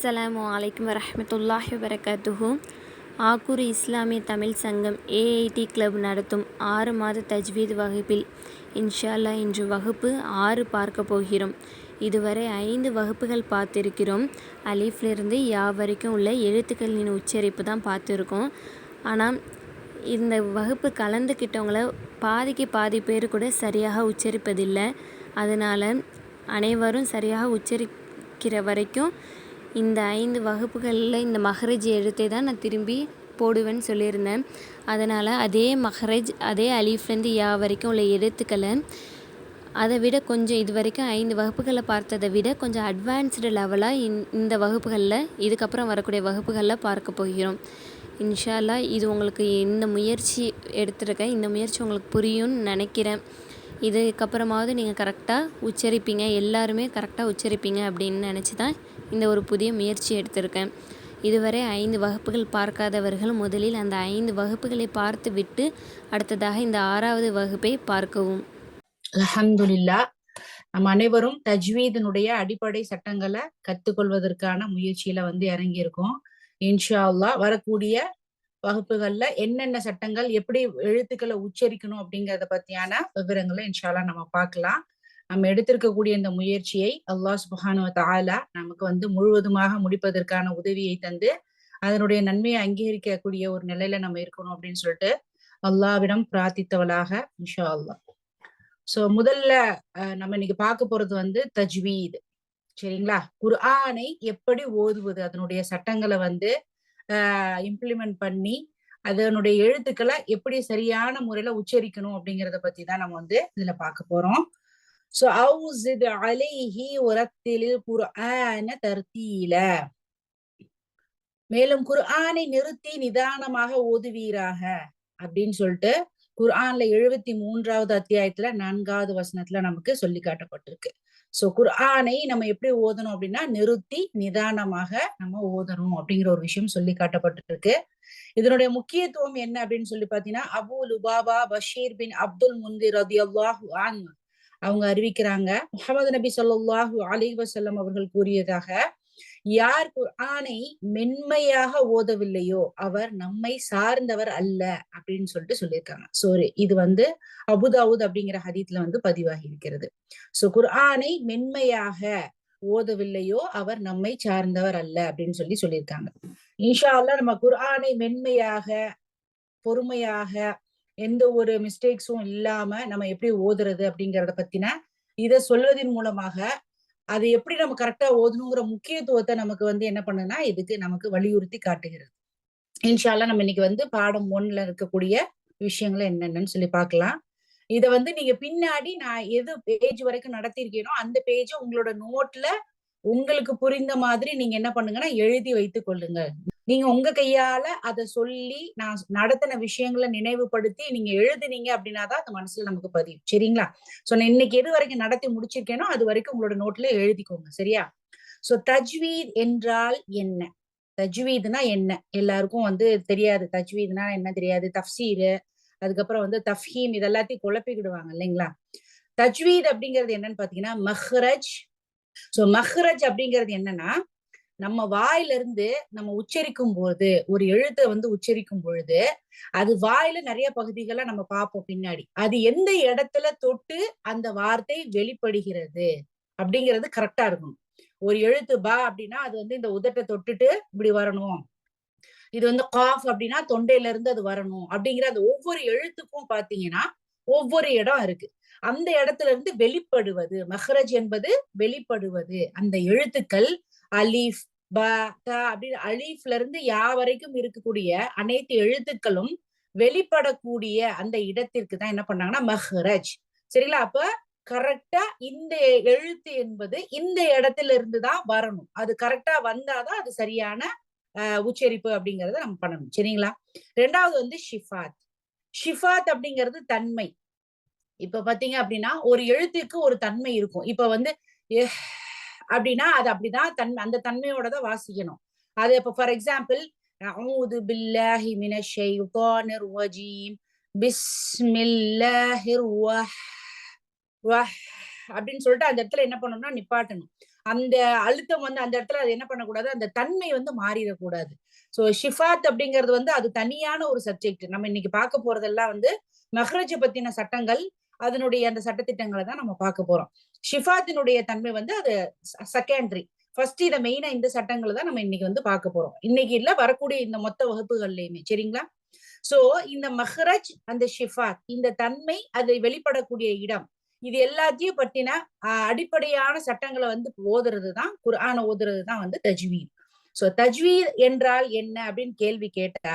அஸ்ஸலாமு அலைக்கும் வரமத்துல்லாஹி வரகாத்துஹு ஆக்கூர் இஸ்லாமிய தமிழ் சங்கம் ஏஐடி கிளப் நடத்தும் ஆறு மாத தஜ்வீத் வகுப்பில் இன்ஷால்லா இன்று வகுப்பு ஆறு பார்க்க போகிறோம். இதுவரை ஐந்து வகுப்புகள் பார்த்திருக்கிறோம். அலீஃப்லேருந்து யா வரைக்கும் உள்ள எழுத்துக்களின் உச்சரிப்பு தான் பார்த்துருக்கோம். ஆனால் இந்த வகுப்பு கலந்துக்கிட்டவங்கள பாதிக்கு பாதி பேர் கூட சரியாக உச்சரிப்பதில்லை. அதனால் அனைவரும் சரியாக உச்சரிக்கிற வரைக்கும் இந்த ஐந்து வகுப்புகளில் இந்த மஹரஜ் எழுத்தை தான் நான் திரும்பி போடுவேன்னு சொல்லியிருந்தேன். அதனால் அதே மஹரஜ் அதே அலீஃப்லேருந்து யா வரைக்கும் உள்ள எழுத்துக்களை அதை விட கொஞ்சம் இது வரைக்கும் ஐந்து வகுப்புகளை பார்த்ததை விட கொஞ்சம் அட்வான்ஸ்டு லெவலாக இந் இந்த வகுப்புகளில் இதுக்கப்புறம் வரக்கூடிய வகுப்புகளில் பார்க்க போகிறோம். இன்ஷால்லா இது உங்களுக்கு இந்த முயற்சி எடுத்திருக்கேன். இந்த முயற்சி உங்களுக்கு புரியும்னு நினைக்கிறேன். இதுக்கப்புறமாவது நீங்கள் கரெக்டாக உச்சரிப்பீங்க. எல்லாருமே கரெக்டாக உச்சரிப்பீங்க அப்படின்னு நினச்சி தான் இந்த ஒரு புதிய முயற்சி எடுத்திருக்கேன். இதுவரை ஐந்து வகுப்புகள் பார்க்காதவர்கள் முதலில் அந்த ஐந்து வகுப்புகளை பார்த்து விட்டு அடுத்ததாக இந்த ஆறாவது வகுப்பை பார்க்கவும். அல்ஹம்துலில்லா நம் அனைவரும் தஜ்வீதனுடைய அடிப்படை சட்டங்களை கத்துக்கொள்வதற்கான முயற்சியில வந்து இறங்கியிருக்கோம். இன்ஷா அல்லா வரக்கூடிய வகுப்புகள்ல என்னென்ன சட்டங்கள் எப்படி எழுத்துக்களை உச்சரிக்கணும் அப்படிங்கறத பத்தியான விவரங்களை இன்ஷால்லா நம்ம பார்க்கலாம். நம்ம எடுத்திருக்கக்கூடிய இந்த முயற்சியை அல்லாஹ் சுபஹானு தாலா நமக்கு வந்து முழுவதுமாக முடிப்பதற்கான உதவியை தந்து அதனுடைய நன்மையை அங்கீகரிக்கக்கூடிய ஒரு நிலையில நம்ம இருக்கணும் அப்படின்னு சொல்லிட்டு அல்லாவிடம் பிரார்த்தித்தவளாக இன்ஷா அல்லா சோ முதல்ல நம்ம இன்னைக்கு பார்க்க போறது வந்து தஜ்வீத். சரிங்களா? குர்ஆனை எப்படி ஓதுவது? அதனுடைய சட்டங்களை வந்து ஆஹ் இம்ப்ளிமெண்ட் பண்ணி அதனுடைய எழுத்துக்களை எப்படி சரியான முறையில உச்சரிக்கணும் அப்படிங்கிறத பத்தி தான் நம்ம வந்து இதுல பார்க்க போறோம். சோ அவுசித் அலைஹி உரத்திலில் குர்ஆன தர்த்தீல மேலும் குர்ஆனை நிறுத்தி நிதானமாக ஓதுவீராக அப்படின்னு சொல்லிட்டு குர்ஆன்ல எழுபத்தி மூன்றாவது அத்தியாயத்துல நான்காவது வசனத்துல நமக்கு சொல்லி காட்டப்பட்டிருக்கு. சோ குர்ஆனை நம்ம எப்படி ஓதணும் அப்படின்னா நிறுத்தி நிதானமாக நம்ம ஓதணும் அப்படிங்கிற ஒரு விஷயம் சொல்லி காட்டப்பட்டிருக்கு. இதனுடைய முக்கியத்துவம் என்ன அப்படின்னு சொல்லி பாத்தீங்கன்னா Abu Lubaba Bashir bin Abdul Mundhir ரதி அல்லாஹு ஆன் அவங்க அறிவிக்கிறாங்க. முகமது நபி சொல்லாஹு அலி வசல்லம் அவர்கள் கூறியதாக யார் குர்ஆனை மென்மையாக ஓதவில்லையோ அவர் நம்மை சார்ந்தவர் அல்ல அப்படின்னு சொல்லிட்டு சொல்லியிருக்காங்க. சோ இது வந்து அபுதாவுத் அப்படிங்கிற ஹதீத்ல வந்து பதிவாகி இருக்கிறது. சோ குர்ஆனை மென்மையாக ஓதவில்லையோ அவர் நம்மை சார்ந்தவர் அல்ல அப்படின்னு சொல்லி சொல்லியிருக்காங்க. இன்ஷா அல்லா நம்ம குர்ஆனை மென்மையாக பொறுமையாக எந்த ஒரு மிஸ்டேக்ஸும் இல்லாம நம்ம எப்படி ஓதுறது அப்படிங்கறத பத்தின இதை சொல்வதன் மூலமாக அது எப்படி நம்ம கரெக்டா ஓதணுங்கிற முக்கியத்துவத்தை நமக்கு வந்து என்ன பண்ணுனா இதுக்கு நமக்கு வலியுறுத்தி காட்டுகிறது. இன்ஷால்லா நம்ம இன்னைக்கு வந்து பாடம் ஒன்ல இருக்கக்கூடிய விஷயங்களை என்னென்னு சொல்லி பார்க்கலாம். இதை வந்து நீங்க பின்னாடி நான் எது பேஜ் வரைக்கும் நடத்திருக்கேனோ அந்த பேஜ உங்களோட நோட்ல உங்களுக்கு புரிந்த மாதிரி நீங்க என்ன பண்ணுங்கன்னா எழுதி வைத்துக் கொள்ளுங்க நீங்க உங்க கையால அதை சொல்லி நான் நடத்தின விஷயங்களை நினைவுபடுத்தி நீங்க எழுதுனீங்க அப்படின்னாதான் அந்த மனசுல நமக்கு பதியும். சரிங்களா? சோ நான் இன்னைக்கு எது வரைக்கும் நடத்தி முடிச்சிருக்கேனோ அது வரைக்கும் உங்களோட நோட்ல எழுதிக்கோங்க. சரியா? சோ தஜ்வீத் என்றால் என்ன? தஜ்வீதுனா என்ன? எல்லாருக்கும் வந்து தெரியாது. தஜ்வீத்னா என்ன தெரியாது? தஃப்சீரு அதுக்கப்புறம் வந்து தஃஹீம் இதெல்லாத்தையும் குழப்பிக்கிடுவாங்க இல்லைங்களா? தஜ்வீத் அப்படிங்கிறது என்னன்னு பாத்தீங்கன்னா மஹ்ரஜ். சோ மஹ்ரஜ் அப்படிங்கிறது என்னன்னா நம்ம வாயில இருந்து நம்ம உச்சரிக்கும் பொழுது ஒரு எழுத்தை வந்து உச்சரிக்கும் பொழுது அது வாயில நிறைய பகுதிகளை நம்ம பார்ப்போம் பின்னாடி. அது எந்த இடத்துல தொட்டு அந்த வார்த்தை வெளிப்படுகிறது அப்படிங்கிறது கரெக்டா இருக்கும் ஒரு எழுத்து பா அப்படின்னா அது வந்து இந்த உதட்டை தொட்டுட்டு இப்படி வரணும். இது வந்து காஃப் அப்படின்னா தொண்டையில இருந்து அது வரணும் அப்படிங்கிற அந்த ஒவ்வொரு எழுத்துக்கும் பாத்தீங்கன்னா ஒவ்வொரு இடம் இருக்கு. அந்த இடத்துல இருந்து வெளிப்படுவது மஹ்ரஜ் என்பது வெளிப்படுவது. அந்த எழுத்துக்கள் அலீஃப் ப த அப்படின்னு அலீஃப்ல இருந்து யா வரைக்கும் இருக்கக்கூடிய அனைத்து எழுத்துக்களும் வெளிப்படக்கூடிய அந்த இடத்திற்கு தான் என்ன பண்ணாங்கன்னா மஹ்ரஜ். சரிங்களா? அப்ப கரெக்டா இந்த எழுத்து என்பது இந்த இடத்துல இருந்து தான் வரணும். அது கரெக்டா வந்தாதான் அது சரியான அஹ் உச்சரிப்பு அப்படிங்கறத நம்ம பண்ணணும். சரிங்களா? ரெண்டாவது வந்து ஷிஃபாத். ஷிஃபாத் அப்படிங்கிறது தன்மை. இப்ப பாத்தீங்க அப்படின்னா ஒரு எழுத்துக்கு ஒரு தன்மை இருக்கும். இப்ப வந்து அப்படின்னா அது அப்படிதான் தன்மை அந்த தன்மையோட தான் வாசிக்கணும். அது இப்ப ஃபார் எக்ஸாம்பிள் அவுது பில்லாஹி மினஷை ஷைத்தானிர் ரஜீம் பிஸ்மில்லாஹிர் வஹ் வஹ் அப்படின்னு சொல்லிட்டு அந்த இடத்துல என்ன பண்ணணும்னா நிப்பாட்டணும். அந்த அழுத்தம் வந்து அந்த இடத்துல அது என்ன பண்ணக்கூடாது? அந்த தன்மை வந்து மாறிடக்கூடாது. சோ ஷிஃபாத் அப்படிங்கிறது வந்து அது தனியான ஒரு சப்ஜெக்ட் நம்ம இன்னைக்கு பார்க்க போறதெல்லாம் வந்து மஹ்ரஜ பத்தின சட்டங்கள் அதனுடைய அந்த சட்டத்திட்டங்களை தான் நம்ம பார்க்க போறோம். ஷிஃபாத்தினுடைய தன்மை வந்து அது செகண்டரி ஃபர்ஸ்ட் இதை மெயினா இந்த சட்டங்களை தான் நம்ம இன்னைக்கு வந்து பார்க்க போறோம். இன்னைக்கு இல்ல வரக்கூடிய இந்த மொத்த வகுப்புகள்லயுமே. சரிங்களா? சோ இந்த மஹ்ரஜ் அந்த ஷிஃபாத் இந்த தன்மை அதை வெளிப்படக்கூடிய இடம் இது எல்லாத்தையும் பற்றின அடிப்படையான சட்டங்களை வந்து ஓதுறது தான் குர்ஆனை ஓதுறது தான் வந்து தஜ்வீர். சோ தஜ்வீர் என்றால் என்ன அப்படின்னு கேள்வி கேட்டா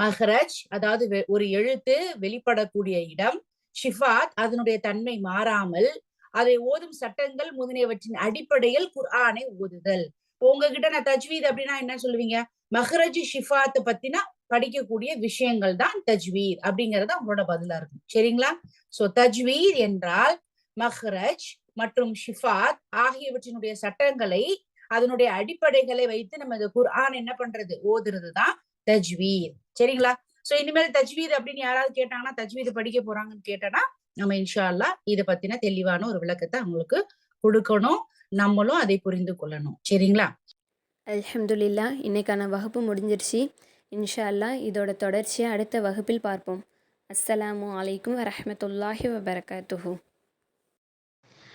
மஹ்ரஜ் அதாவது ஒரு எழுத்து வெளிப்படக்கூடிய இடம் ஷிஃபாத் அதனுடைய தன்மை மாறாமல் அதை ஓதும் சட்டங்கள் முதலியவற்றின் அடிப்படையில் குர்ஆனை ஓதுதல். உங்ககிட்ட நான் தஜ்வீத் அப்படின்னா என்ன சொல்லுவீங்க? மஹ்ரஜ் ஷிஃபாத் பத்தினா படிக்கக்கூடிய விஷயங்கள் தான் தஜ்வீர் அப்படிங்கறத உங்களோட பதிலா இருக்கும். சரிங்களா? சோ தஜ்வீர் என்றால் மஹ்ரஜ் மற்றும் ஷிஃபாத் ஆகியவற்றினுடைய சட்டங்களை அதனுடைய அடிப்படைகளை வைத்து நம்ம இந்த குர்ஆன் என்ன பண்றது? ஓதுறது தான் தஜ்வீத் சரிங்களா? சோ இனிமேல் தஜ்வீத் அப்படின்னு யாராவது கேட்டாங்கன்னா தஜ்வீத் படிக்க போறாங்கன்னு கேட்டோன்னா நம்ம இன்ஷா அல்லாஹ் இதை பத்தின தெளிவான ஒரு விளக்கத்தை அவங்களுக்கு கொடுக்கணும். நம்மளும் அதை புரிந்து கொள்ளணும். சரிங்களா? அலமதுல்லா இன்னைக்கான வகுப்பு முடிஞ்சிருச்சு. இன்ஷா அல்லாஹ் இதோட தொடர்ச்சியை அடுத்த வகுப்பில் பார்ப்போம். அஸ்ஸலாமு அலைக்கும் வரமத்துல்லாஹி வபரகாத்துஹூ.